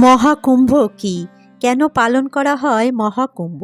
মহাকুম্ভ কি? কেন পালন করা হয় মহাকুম্ভ?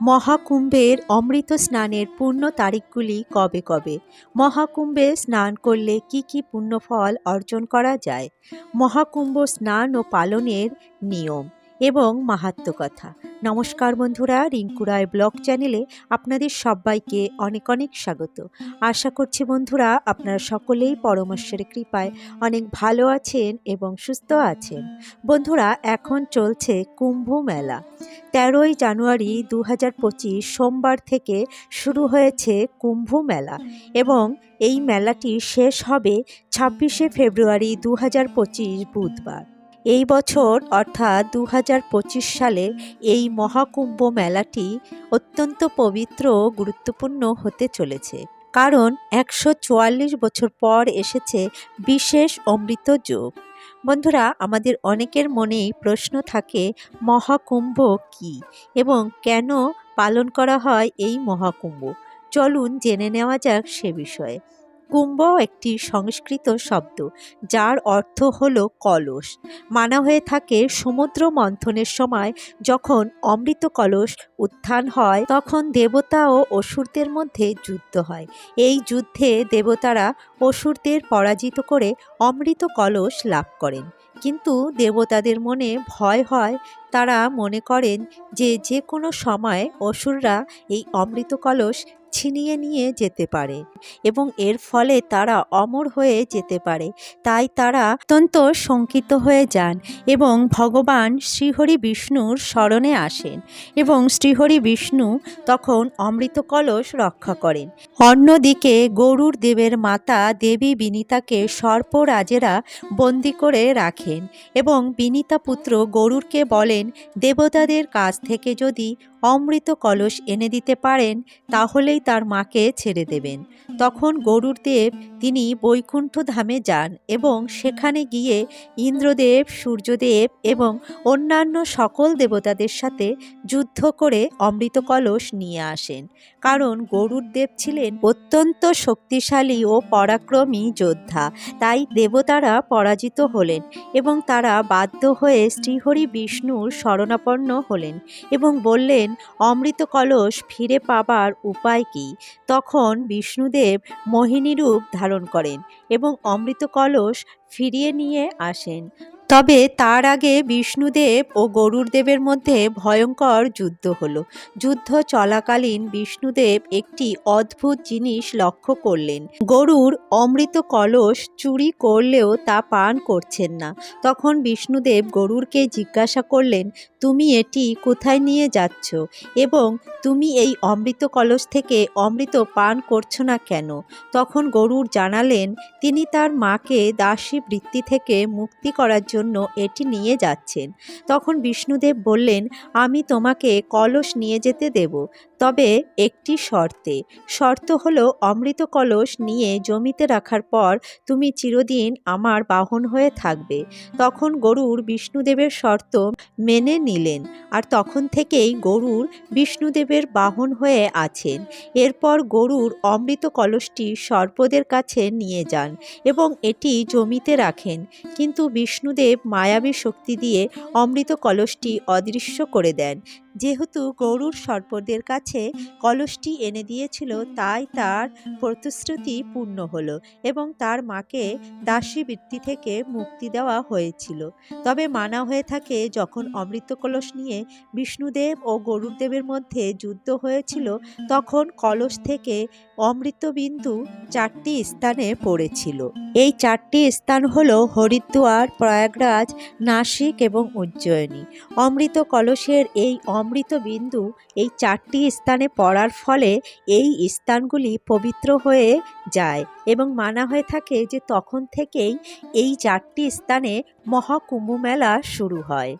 মহাকুম্ভের অমৃত স্নানের পূর্ণ তারিখগুলি কবে কবে? মহাকুম্ভে স্নান করলে কি কি পুণ্যফল অর্জন করা যায়? মহাকুম্ভ স্নান ও পালনের নিয়ম। এবং মাহাত্ম কথা। নমস্কার বন্ধুরা রিঙ্কুরায় ব্লগ চ্যানেলে আপনাদের সবাইকে অনেক অনেক স্বাগত। আশা করছি বন্ধুরা আপনারা সকলেই পরমেশ্বরের কৃপায় অনেক ভালো আছেন এবং সুস্থ আছেন। বন্ধুরা, এখন চলছে কুম্ভ মেলা। তেরোই জানুয়ারি দু হাজার পঁচিশ সোমবার থেকে শুরু হয়েছে কুম্ভ মেলা এবং এই মেলাটি শেষ হবে ছাব্বিশে ফেব্রুয়ারি দু হাজার পঁচিশ বুধবার। এই বছর, অর্থাৎ দু হাজার পঁচিশ সালে এই মহাকুম্ভ মেলাটি অত্যন্ত পবিত্র ও গুরুত্বপূর্ণ হতে চলেছে। কারণ একশো চুয়াল্লিশ বছর পর এসেছে বিশেষ অমৃত যোগ। বন্ধুরা, আমাদের অনেকের মনেই প্রশ্ন থাকে, মহাকুম্ভ কি? এবং কেন পালন করা হয় এই মহাকুম্ভ? চলুন জেনে নেওয়া যাক সে বিষয়ে। কুম্ভ একটি সংস্কৃত শব্দ, যার অর্থ হল কলস। মানা হয়ে থাকে সমুদ্র মন্থনের সময় যখন অমৃত কলস উত্থান হয়, তখন দেবতা ও অসুরদের মধ্যে যুদ্ধ হয়। এই যুদ্ধে দেবতারা অসুরদের পরাজিত করে অমৃত কলস লাভ করেন। কিন্তু দেবতাদের মনে ভয় হয়। তারা মনে করেন যে যে কোনো সময় অসুররা এই অমৃত কলস ছিনিয়ে নিয়ে যেতে পারে এবং এর ফলে তারা অমর হয়ে যেতে পারে। তাই তারা অত্যন্ত শঙ্কিত হয়ে যান এবং ভগবান শ্রীহরি বিষ্ণুর স্মরণে আসেন এবং শ্রীহরি বিষ্ণু তখন অমৃত কলস রক্ষা করেন। অন্যদিকে গরুর দেবের মাতা দেবী বিনিতাকে সর্পরাজেরা বন্দি করে রাখেন এবং বিনিতা পুত্র গরুরকে বলেন, দেবতাদের কাছ থেকে যদি অমৃত কলস এনে দিতে পারেন, তাহলেই তার মাকে ছেড়ে দেবেন। তখন গরুর দেব তিনি বৈকুণ্ঠ ধামে যান এবং সেখানে গিয়ে ইন্দ্রদেব, সূর্যদেব এবং অন্যান্য সকল দেবতাদের সাথে যুদ্ধ করে অমৃত কলস নিয়ে আসেন। কারণ গরুর দেব ছিলেন অত্যন্ত শক্তিশালী ও পরাক্রমী যোদ্ধা, তাই দেবতারা পরাজিত হলেন এবং তারা বাধ্য হয়ে শ্রীহরি বিষ্ণুর শরণাপন্ন হলেন এবং বললেন অমৃত কলস ফিরে পাবার উপায় কি তখন বিষ্ণুদেব মোহিনী রূপ ধারণ করেন এবং অমৃত কলস ফিরিয়ে নিয়ে আসেন। তবে তার আগে বিষ্ণুদেব ও গরুর দেবের মধ্যে ভয়ঙ্কর যুদ্ধ হলো। যুদ্ধ চলাকালীন বিষ্ণুদেব একটি অদ্ভুত জিনিস লক্ষ্য করলেন। গরুর অমৃত কলস চুরি করলেও তা পান করছেন না। তখন বিষ্ণুদেব গরুরকে জিজ্ঞাসা করলেন, তুমি এটি কোথায় নিয়ে যাচ্ছ? এবং তুমি এই অমৃত কলস থেকে অমৃত পান করছ না কেন? তখন গরুর জানালেন, তিনি তার মাকে দাসী বৃত্তি থেকে মুক্তি করার জন্য এটি নিয়ে যাচ্ছেন। তখন বিষ্ণুদেব বললেন আমি তোমাকে কলস নিয়ে যেতে দেব। তবে একটি শর্তে। শর্ত হলো অমৃত কলস নিয়ে জমিতে রাখার পর তুমি চিরদিন আমার বাহন হয়ে থাকবে। তখন গরুর বিষ্ণুদেবের শর্ত মেনে নিলেন আর তখন থেকেই গরুর বিষ্ণুদেবের বাহন হয়ে আছেন। এরপর গরুর অমৃত কলসটি সর্পদের কাছে নিয়ে যান এবং এটি জমিতে রাখেন। কিন্তু বিষ্ণুদেব মায়াবী শক্তি দিয়ে অমৃত কলসটি অদৃশ্য করে দেন। যেহেতু গরুর সর্পদের কাছে কলসটি এনে দিয়েছিল, তাই তার প্রতিশ্রুতি পূর্ণ হলো এবং তার মাকে দাসী বৃত্তি থেকে মুক্তি দেওয়া হয়েছিল। তবে মানা হয়ে থাকে, যখন অমৃত কলস নিয়ে বিষ্ণুদেব ও গরুরদেবের মধ্যে যুদ্ধ হয়েছিল, তখন কলস থেকে অমৃতবিন্দু চারটি স্থানে পড়েছিল। এই চারটি স্থান হল হরিদ্বার, প্রয়াগরাজ, নাসিক এবং উজ্জয়িনী। অমৃত কলসের এই অমৃত বিন্দু এই চারটি স্থানে পড়ার ফলে এই স্থানগুলি পবিত্র হয়ে যায় এবং মানা হয়ে থাকে যে তখন থেকেই এই চারটি স্থানে মহাকুম্ভ মেলা শুরু হয়।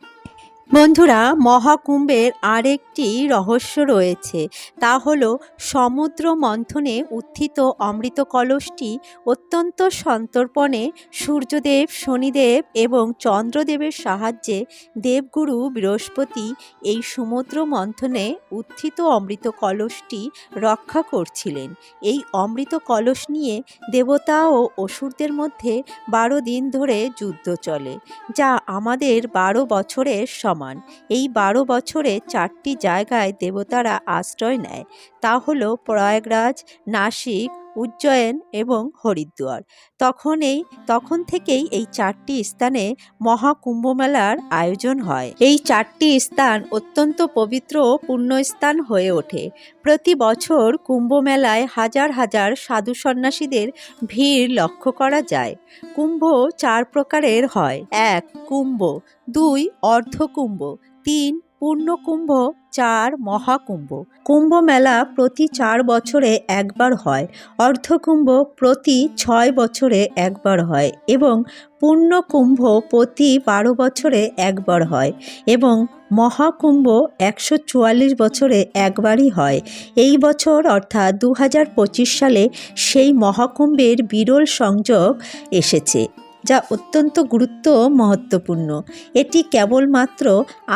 বন্ধুরা, মহাকুম্ভের আরেকটি রহস্য রয়েছে। তা হল সমুদ্র মন্থনে উত্থিত অমৃত কলসটি অত্যন্ত সন্তর্পণে সূর্যদেব, শনিদেব এবং চন্দ্রদেবের সাহায্যে দেবগুরু বৃহস্পতি এই সমুদ্র মন্থনে উত্থিত অমৃত কলসটি রক্ষা করছিলেন। এই অমৃত কলস নিয়ে দেবতা ও অসুরদের মধ্যে বারো দিন ধরে যুদ্ধ চলে, যা আমাদের বারো বছরের সমান। এই বারো বছরে চারটি জায়গায় দেবতারা আশ্রয় নেয়। তা হল প্রয়াগরাজ নাসিক উজ্জয়ন এবং হরিদ্বার। তখন এই, তখন থেকেই এই চারটি স্থানে মহাকুম্ভমেলার আয়োজন হয়। এই চারটি স্থান অত্যন্ত পবিত্র পুণ্যস্থান হয়ে ওঠে। প্রতি বছর কুম্ভ মেলায় হাজার হাজার সাধু সন্ন্যাসীদের ভিড় লক্ষ্য করা যায়। কুম্ভ চার প্রকারের হয়। এক, কুম্ভ, দুই, অর্ধকুম্ভ, তিন পূর্ণকুম্ভ চার মহাকুম্ভ। কুম্ভ মেলা প্রতি চার বছরে একবার হয়। অর্ধকুম্ভ প্রতি ছয় বছরে একবার হয় এবং পূর্ণকুম্ভ প্রতি বারো বছরে একবার হয় এবং মহাকুম্ভ একশো চুয়াল্লিশ বছরে একবারই হয়। এই বছর অর্থাৎ দু হাজার পঁচিশ সালে সেই মহাকুম্ভের বিরল সংযোগ এসেছে। যা অত্যন্ত গুরুত্ব মহত্বপূর্ণ। এটি কেবলমাত্র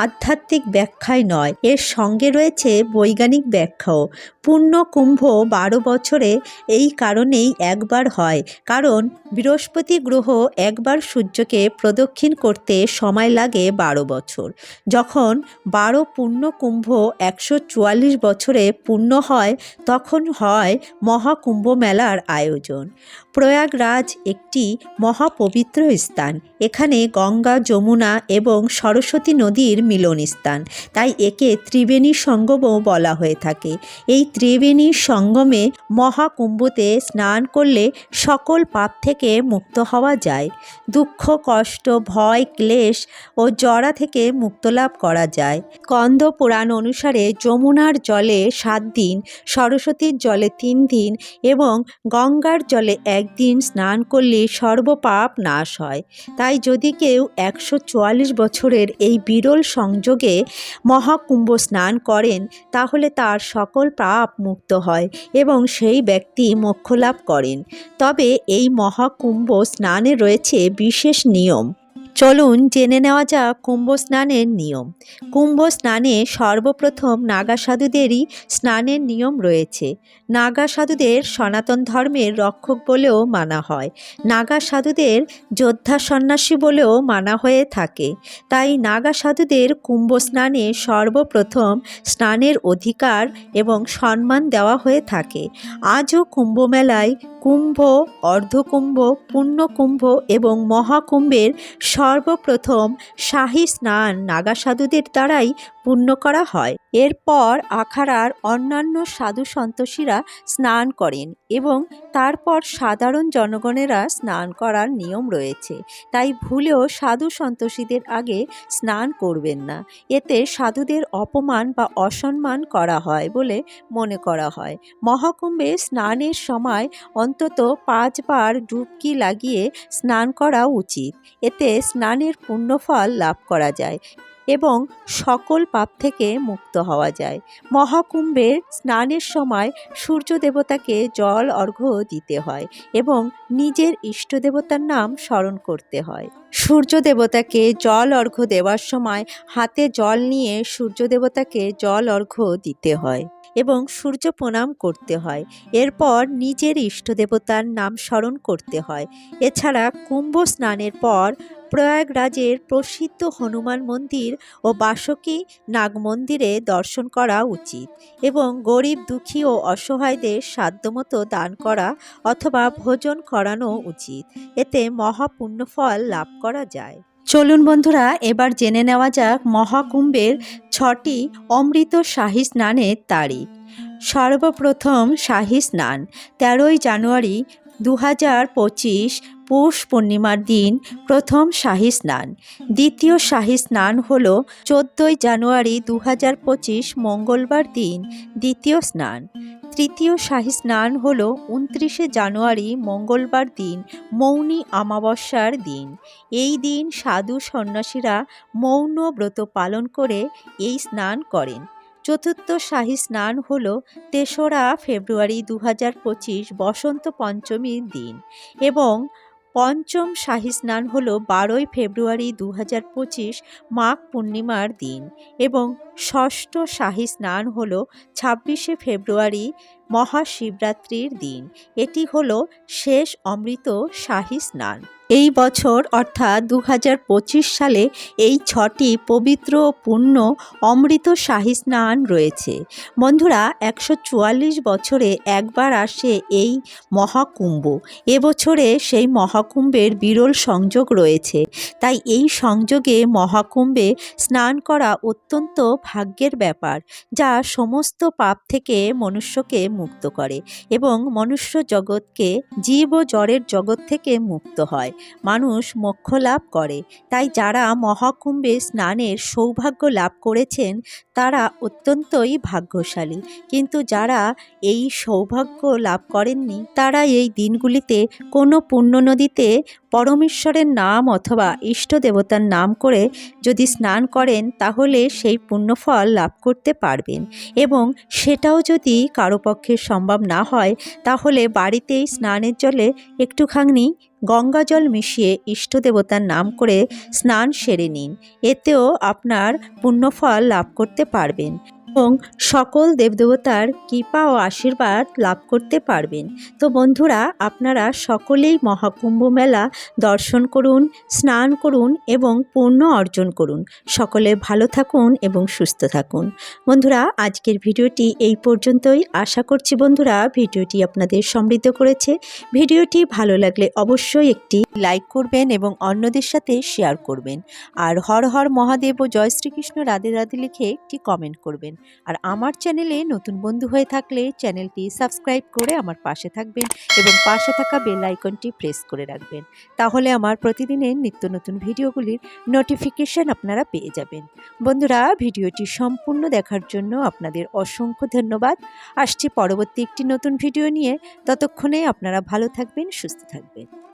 আধ্যাত্মিক ব্যাখ্যাই নয়, এর সঙ্গে রয়েছে বৈজ্ঞানিক ব্যাখ্যাও। পূর্ণ কুম্ভ বারো বছরে এই কারণেই একবার হয়, কারণ বৃহস্পতি গ্রহ একবার সূর্যকে প্রদক্ষিণ করতে সময় লাগে বারো বছর। যখন বারো পূর্ণ কুম্ভ একশো চুয়াল্লিশ বছরে পূর্ণ হয়, তখন হয় মহাকুম্ভ মেলার আয়োজন। প্রয়াগরাজ একটি মহাপবিত্র স্থান। এখানে গঙ্গা, যমুনা এবং সরস্বতী নদীর মিলনস্থান তাই একে ত্রিবেণী সঙ্গমও বলা হয়ে থাকে। এই ত্রিবেণী সঙ্গমে মহাকুম্ভতে স্নান করলে সকল পাপ থেকে মুক্ত হওয়া যায়। দুঃখ, কষ্ট, ভয়, ক্লেশ ও জরা থেকে মুক্ত লাভ করা যায়। স্কন্দ পুরাণ অনুসারে যমুনার জলে সাত দিন, সরস্বতীর জলে তিন দিন এবং গঙ্গার জলে একদিন স্নান করলে সর্বপাপ নাশ হয়। তাই যদি কেউ একশো চুয়াল্লিশ বছরের এই বিরল সংযোগে মহাকুম্ভ স্নান করেন, তাহলে তার সকল পাপ মুক্ত হয় এবং সেই ব্যক্তি মোক্ষ লাভ করেন। তবে এই মহাকুম্ভ স্নানে রয়েছে বিশেষ নিয়ম। চলুন জেনে নেওয়া যাক কুম্ভ স্নানের নিয়ম। কুম্ভ স্নানে সর্বপ্রথম নাগা সাধুদেরই স্নানের নিয়ম রয়েছে। নাগা সাধুদের সনাতন ধর্মের রক্ষক বলেও মানা হয়। নাগা সাধুদের যোদ্ধা সন্ন্যাসী বলেও মানা হয়ে থাকে। তাই নাগা সাধুদের কুম্ভ স্নানে সর্বপ্রথম স্নানের অধিকার এবং সম্মান দেওয়া হয়ে থাকে। আজও কুম্ভ মেলায় কুম্ভ অর্ধকুম্ভ পূর্ণকুম্ভ এবং মহাকুম্ভের সর্বপ্রথম শাহী স্নান নাগা সাধুদের দ্বারাই পূর্ণ করা হয়। এরপর আখাড়ার অন্যান্য সাধু সন্তোষীরা স্নান করেন এবং তারপর সাধারণ জনগণেরা স্নান করার নিয়ম রয়েছে। তাই ভুলেও সাধু সন্তোষীদের আগে স্নান করবেন না। এতে সাধুদের অপমান বা অসম্মান করা হয় বলে মনে করা হয়। মহাকুম্ভে স্নানের সময় অন্তত পাঁচবার ডুবকি লাগিয়ে স্নান করা উচিত। এতে স্নানের পুণ্যফল লাভ করা যায়। এবং সকল পাপ থেকে মুক্ত হওয়া যায়। মহাকুম্ভের স্নানের সময় সূর্য দেবতাকে জল অর্ঘ্য দিতে হয় এবং নিজের ইষ্ট দেবতার নাম স্মরণ করতে হয়। সূর্য দেবতাকে জল অর্ঘ্য দেওয়ার সময় হাতে জল নিয়ে সূর্য দেবতাকে জল অর্ঘ্য দিতে হয় এবং সূর্য প্রণাম করতে হয়। এরপর নিজের ইষ্ট দেবতার নাম স্মরণ করতে হয়। এছাড়া কুম্ভ স্নানের পর প্রয়াগরাজের প্রসিদ্ধ হনুমান মন্দির ও বাসকি নাগ মন্দিরে দর্শন করা উচিত এবং গরিব, দুঃখী ও অসহায়দের সাধ্যমতো দান করা অথবা ভোজন করানো উচিত। এতে মহাপুণ্যফল লাভ করা যায়। চলুন বন্ধুরা, এবার জেনে নেওয়া যাক মহাকুম্ভের ছটি অমৃত শাহী স্নানের তারিখ। সর্বপ্রথম শাহী স্নান, তেরোই জানুয়ারি দু হাজার পঁচিশ পৌষ পূর্ণিমার দিন প্রথম শাহী স্নান। দ্বিতীয় শাহী স্নান হল চোদ্দই জানুয়ারি দু হাজার পঁচিশ মঙ্গলবার দিন দ্বিতীয় স্নান। তৃতীয় শাহী স্নান হল উনত্রিশে জানুয়ারি মঙ্গলবার দিন মৌনী অমাবস্যার দিন। এই দিন সাধু সন্ন্যাসীরা মৌন ব্রত পালন করে এই স্নান করেন। চতুর্থ শাহী স্নান হল তেসরা ফেব্রুয়ারি দু হাজার পঁচিশ বসন্ত পঞ্চমীর দিন এবং পঞ্চম শাহী স্নান হল বারোই ফেব্রুয়ারি দু হাজার পঁচিশ মাঘ পূর্ণিমার দিন এবং ষষ্ঠ শাহী স্নান হল ছাব্বিশে ফেব্রুয়ারি মহাশিবরাত্রির দিন। এটি হল শেষ অমৃত শাহী স্নান। এই বছর, অর্থাৎ দু হাজার পঁচিশ সালে, এই ছটি পবিত্র পূর্ণ অমৃত শাহী স্নান রয়েছে। বন্ধুরা, একশো চুয়াল্লিশ বছরে একবার আসে এই মহাকুম্ভ। এবছরে সেই মহাকুম্ভের বিরল সংযোগ রয়েছে। তাই এই সংযোগে মহাকুম্ভে স্নান করা অত্যন্ত ভাগ্যের ব্যাপার, যা সমস্ত পাপ থেকে মনুষ্যকে মুক্ত করে এবং মনুষ্য জগৎকে জীব ও জড়ের জগৎ থেকে মুক্ত হয়। মানুষ মোক্ষ লাভ করে। তাই যারা মহাকুম্ভে স্নানের সৌভাগ্য লাভ করেছেন, তারা অত্যন্তই ভাগ্যশালী। কিন্তু যারা এই সৌভাগ্য লাভ করেননি, তারা এই দিনগুলিতে কোনো পুণ্য নদীতে পরমেশ্বরের নাম অথবা ইষ্ট দেবতার নাম করে যদি স্নান করেন, তাহলে সেই পুণ্যফল লাভ করতে পারবেন। এবং সেটাও যদি কারও পক্ষে সম্ভব না হয়, তাহলে বাড়িতেই স্নানের জলে একটুখানি গঙ্গা জল মিশিয়ে ইষ্ট দেবতার নাম করে স্নান সেরে নিন। এতেও আপনার পুণ্যফল লাভ করতে পারবেন। এবং সকল দেবদেবতার কৃপা ও আশীর্বাদ লাভ করতে পারবেন। তো বন্ধুরা, আপনারা সকলেই মহাকুম্ভ মেলা দর্শন করুন, স্নান করুন এবং পুণ্য অর্জন করুন। সকলে ভালো থাকুন এবং সুস্থ থাকুন। বন্ধুরা, আজকের ভিডিওটি এই পর্যন্তই। আশা করছি বন্ধুরা, ভিডিওটি আপনাদের সমৃদ্ধ করেছে। ভিডিওটি ভালো লাগলে অবশ্যই একটি লাইক করবেন এবং অন্যদের সাথে শেয়ার করবেন। আর হর হর মহাদেব ও জয় শ্রীকৃষ্ণ রাধে রাধে লিখে একটি কমেন্ট করবেন। আর আমার চ্যানেলে নতুন বন্ধু হয়ে থাকলে চ্যানেলটি সাবস্ক্রাইব করে আমার পাশে থাকবেন এবং পাশে থাকা বেল আইকনটি প্রেস করে রাখবেন। তাহলে আমার প্রতিদিনের নিত্য নতুন ভিডিওগুলির নোটিফিকেশন আপনারা পেয়ে যাবেন। বন্ধুরা, ভিডিওটি সম্পূর্ণ দেখার জন্য আপনাদের অসংখ্য ধন্যবাদ। আসছি পরবর্তী একটি নতুন ভিডিও নিয়ে। ততক্ষণে আপনারা ভালো থাকবেন, সুস্থ থাকবেন।